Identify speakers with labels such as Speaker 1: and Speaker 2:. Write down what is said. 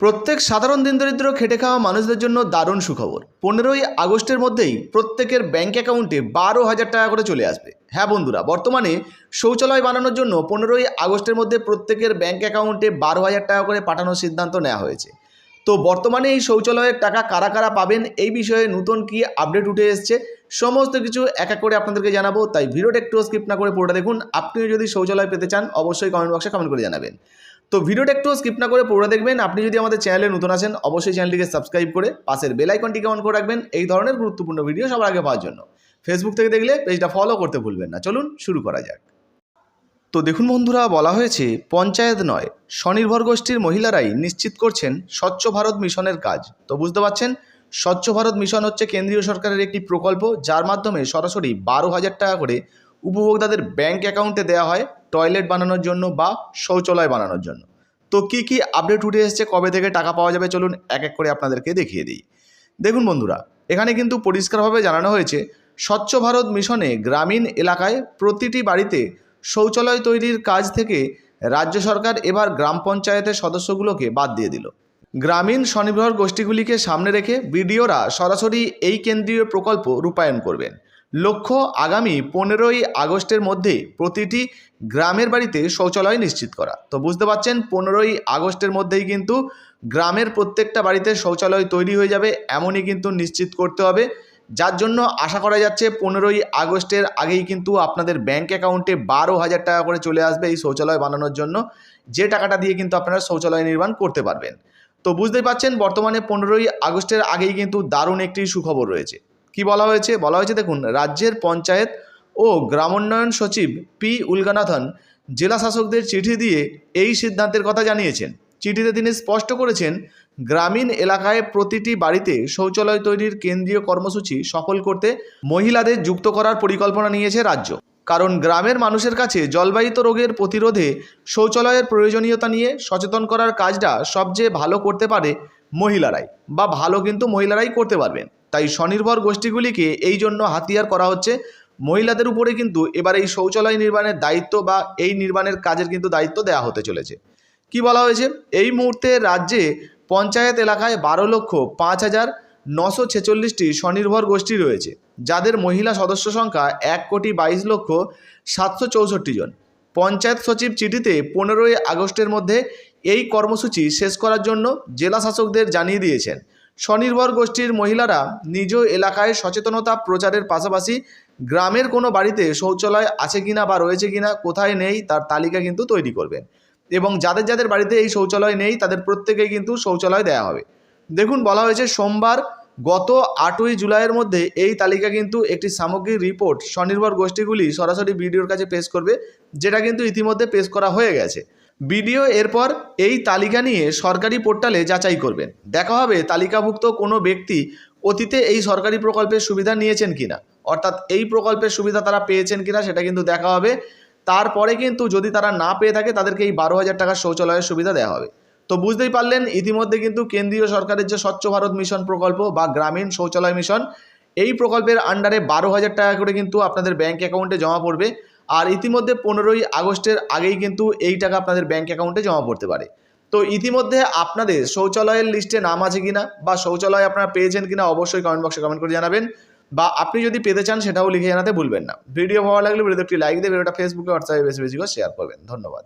Speaker 1: প্রত্যেক সাধারণ দিনদরিদ্র খেটে খাওয়া মানুষদের জন্য দারুণ সুখবর। পনেরোই আগস্টের মধ্যেই প্রত্যেকের ব্যাংক অ্যাকাউন্টে বারো হাজার টাকা করে চলে আসবে। হ্যাঁ বন্ধুরা, বর্তমানে শৌচালয় বানানোর জন্য পনেরোই আগস্টের মধ্যে প্রত্যেকের ব্যাংক অ্যাকাউন্টে বারো হাজার টাকা করে পাঠানোর সিদ্ধান্ত নেওয়া হয়েছে। তো বর্তমানে এই শৌচালয়ের টাকা কারা কারা পাবেন এই বিষয়ে নতুন কি আপডেট উঠে এসছে, সমস্ত কিছু এক এক করে আপনাদেরকে জানাব। তাই ভিডিওটা একটু স্কিপ না করে পুরোটা দেখুন। আপনিও যদি শৌচালয় পেতে চান, অবশ্যই কমেন্ট বক্সে কমেন্ট করে জানাবেন। তো ভিডিওটা একটু স্কিপ না করে পুরো দেখবেন। আপনি যদি আমাদের চ্যানেলে নতুন আসেন অবশ্যই চ্যানেলটিকে সাবস্ক্রাইব করে পাশের বেল আইকনটিকে অন করে রাখবেন। এই ধরনের গুরুত্বপূর্ণ ভিডিও সবার আগে পাওয়ার জন্য। ফেসবুক থেকে দেখলে পেজটা ফলো করতে ভুলবেন না। চলুন শুরু করা যাক। তো দেখুন বন্ধুরা, বলা হয়েছে, পঞ্চায়েত নয়, স্বনির্ভর গোষ্ঠীর মহিলারাই নিশ্চিত করছেন স্বচ্ছ ভারত মিশনের কাজ। তো বুঝতে পারছেন, স্বচ্ছ ভারত মিশন হচ্ছে কেন্দ্রীয় সরকারের একটি প্রকল্প, যার মাধ্যমে সরাসরি বারো হাজার টাকা করে উপভোক্তাদের ব্যাংক অ্যাকাউন্টে দেওয়া হয়। টয়লেট বানানোর জন্য বা শৌচালয় বানানোর জন্য। তো কি কি আপডেট উঠে এসেছে? কবে থেকে টাকা পাওয়া যাবে? চলুন এক এক করে আপনাদেরকে দেখিয়ে দিই। দেখুন বন্ধুরা, এখানে কিন্তু পরিষ্কারভাবে জানানো হয়েছে, স্বচ্ছ ভারত মিশনে গ্রামীণ এলাকায় প্রতিটি বাড়িতে শৌচালয় তৈরির কাজ থেকে রাজ্য সরকার এবার গ্রাম পঞ্চায়েতের সদস্যগুলোকে বাদ দিয়ে দিল। গ্রামীণ স্বনির্ভর গোষ্ঠীগুলিকে সামনে রেখে বিডিওরা সরাসরি এই কেন্দ্রীয় প্রকল্প রূপায়ণ করবেন। লক্ষ্য আগামী পনেরোই আগস্টের মধ্যে প্রতিটি গ্রামের বাড়িতে শৌচালয় নিশ্চিত করা। তো বুঝতে পারছেন, পনেরোই আগস্টের মধ্যেই কিন্তু গ্রামের প্রত্যেকটা বাড়িতে শৌচালয় তৈরি হয়ে যাবে, এমনই কিন্তু নিশ্চিত করতে হবে। যার জন্য আশা করা যাচ্ছে, পনেরোই আগস্টের আগেই কিন্তু আপনাদের ব্যাংক অ্যাকাউন্টে বারো হাজার টাকা করে চলে আসবে এই শৌচালয় বানানোর জন্য। যে টাকাটা দিয়ে কিন্তু আপনারা শৌচালয় নির্মাণ করতে পারবেন। তো বুঝতেই পারছেন, বর্তমানে পনেরোই আগস্টের আগেই কিন্তু দারুণ একটি সুখবর রয়েছে। কি বলা হয়েছে? বলা হয়েছে দেখুন, রাজ্যের পঞ্চায়েত ও গ্রামোন্নয়ন সচিব পি উলগানাথন জেলা শাসকদের চিঠি দিয়ে এই সিদ্ধান্তের কথা জানিয়েছেন। চিঠিতে তিনি স্পষ্ট করেছেন, গ্রামীণ এলাকায় প্রতিটি বাড়িতে শৌচালয় তৈরির কেন্দ্রীয় কর্মসূচি সফল করতে মহিলাদের যুক্ত করার পরিকল্পনা নিয়েছে রাজ্য। কারণ গ্রামের মানুষের কাছে জলবাহিত রোগের প্রতিরোধে শৌচালয়ের প্রয়োজনীয়তা নিয়ে সচেতন করার কাজটা সবচেয়ে ভালো করতে পারে মহিলারাই, বা ভালো কিন্তু মহিলারাই করতে পারবেন। তাই স্বনির্ভর গোষ্ঠীগুলিকে এই জন্য হাতিয়ার করা হচ্ছে। মহিলাদের উপরে কিন্তু এবার এই শৌচালয় নির্মাণের দায়িত্ব বা এই নির্মাণের কাজের কিন্তু দায়িত্ব দেওয়া হতে চলেছে। কি বলা হয়েছে? এই মুহূর্তে রাজ্যে পঞ্চায়েত এলাকায় বারো লক্ষ পাঁচ হাজার নশো ছেচল্লিশটি স্বনির্ভর গোষ্ঠী রয়েছে, যাদের মহিলা সদস্য সংখ্যা এক কোটি বাইশ লক্ষ সাতশো চৌষট্টি জন। পঞ্চায়েত সচিব চিঠিতে পনেরোই আগস্টের মধ্যে এই কর্মসূচি শেষ করার জন্য জেলা শাসকদের জানিয়ে দিয়েছেন। স্বনির্ভর গোষ্ঠীর মহিলারা নিজ এলাকায় সচেতনতা প্রচারের পাশাপাশি গ্রামের কোনো বাড়িতে শৌচালয় আছে কিনা বা রয়েছে কিনা, কোথায় নেই, তার তালিকা কিন্তু তৈরি করবেন। এবং যাদের যাদের বাড়িতে এই শৌচালয় নেই, তাদের প্রত্যেকেই কিন্তু শৌচালয় দেওয়া হবে। দেখুন, বলা হয়েছে সোমবার গত আটই জুলাইয়ের মধ্যে এই তালিকা কিন্তু একটি সামগ্রিক রিপোর্ট স্বনির্ভর গোষ্ঠীগুলি সরাসরি বিডিওর কাছে পেশ করবে, যেটা কিন্তু ইতিমধ্যে পেশ করা হয়ে গেছে। বিডিও এরপর এই তালিকা নিয়ে সরকারি পোর্টালে যাচাই করবেন। দেখা হবে তালিকাভুক্ত কোনো ব্যক্তি অতীতে এই সরকারি প্রকল্পের সুবিধা নিয়েছেন কিনা। অর্থাৎ এই প্রকল্পের সুবিধা তারা পেয়েছেন কিনা সেটা কিন্তু দেখা হবে। তারপরে কিন্তু যদি তারা না পেয়ে থাকে, তাদেরকে এই বারো হাজার টাকার শৌচালয়ের সুবিধা দেওয়া হবে। তো বুঝতেই পারলেন, ইতিমধ্যে কিন্তু কেন্দ্রীয় সরকারের যে স্বচ্ছ ভারত মিশন প্রকল্প বা গ্রামীণ শৌচালয় মিশন, এই প্রকল্পের আন্ডারে বারো হাজার টাকা করে কিন্তু আপনাদের ব্যাঙ্ক অ্যাকাউন্টে জমা পড়বে। আর ইতিমধ্যে পনেরোই আগস্টের আগেই কিন্তু এই টাকা আপনাদের ব্যাঙ্ক অ্যাকাউন্টে জমা পড়তে পারে। তো ইতিমধ্যে আপনাদের শৌচালয়ের লিস্টে নাম আছে কিনা বা শৌচালয় আপনারা পেয়েছেন কিনা অবশ্যই কমেন্ট বক্সে কমেন্ট করে জানাবেন বা আপনি যদি পেতে চান সেটাও লিখে জানাতে ভুলবেন না। ভিডিও ভালো লাগলে ভিডিওতে একটি লাইক দিয়ে ভিডিওটা ফেসবুকে হোয়াটসঅ্যাপে বেশি বেশি করে শেয়ার করবেন। ধন্যবাদ।